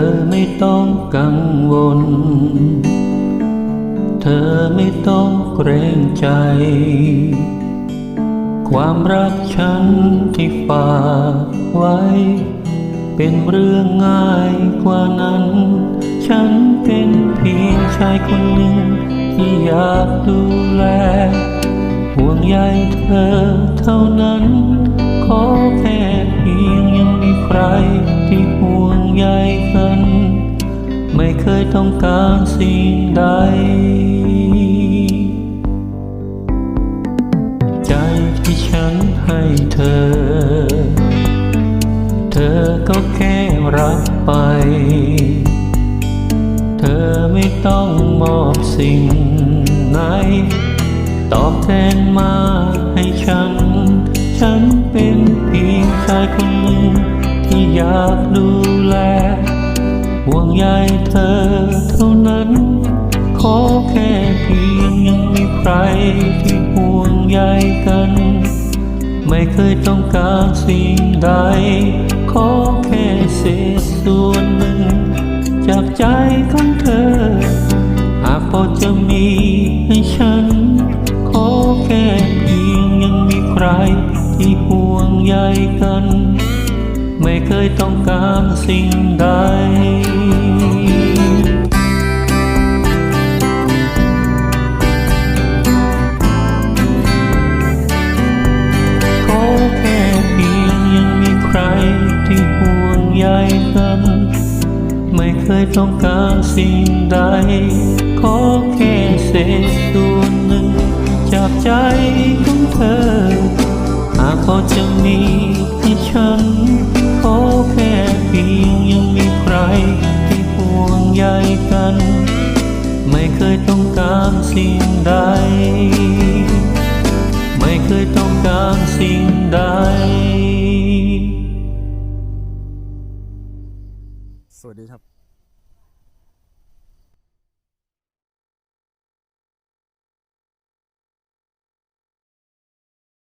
อไม่ต้องกังวล เธอไม่ต้องเกรงใจ ความรักฉันที่ฝากไว้ เป็นเรื่องง่ายกว่านั้น ฉันเป็นเพียงชายคนหนึ่ง ที่อยากดูแล ห่วงใยเธอเท่านั้น ขอแค่ ยต้องการสิ่งใด ใจที่ฉันให้เธอ เธอก็แค่รับไป เธอไม่ต้องมอบสิ่งไหน ตอบแทนมาให้ฉัน ฉันเป็นเพียงชายคนหนึ่งที่อยากดู ใยเธอเท่านั้น ขอแค่เพียงยังมีใครที่ห่วงใยกัน ไม่เคยต้องการสิ่งใด ขอแค่เศษส่วนหนึ่ง จากใจของเธอ หากพอจะมีให้ฉัน ขอแค่เพียงยังมีใครที่ห่วงใยกัน ไม่เคยต้องการสิ่งใด ขอแค่เพียงยังมีใครที่ห่วงใยกัน ไม่เคยต้องการสิ่งใด ขอแค่เศษส่วนหนึ่ง จากใจของเธอ หากพอจะมีให้ฉัน ยงยังมีใครที่ห่วงใยกัน ไม่เคยต้องการสิ่งใด ไม่เคยต้องการสิ่งใดสวัสดีครับ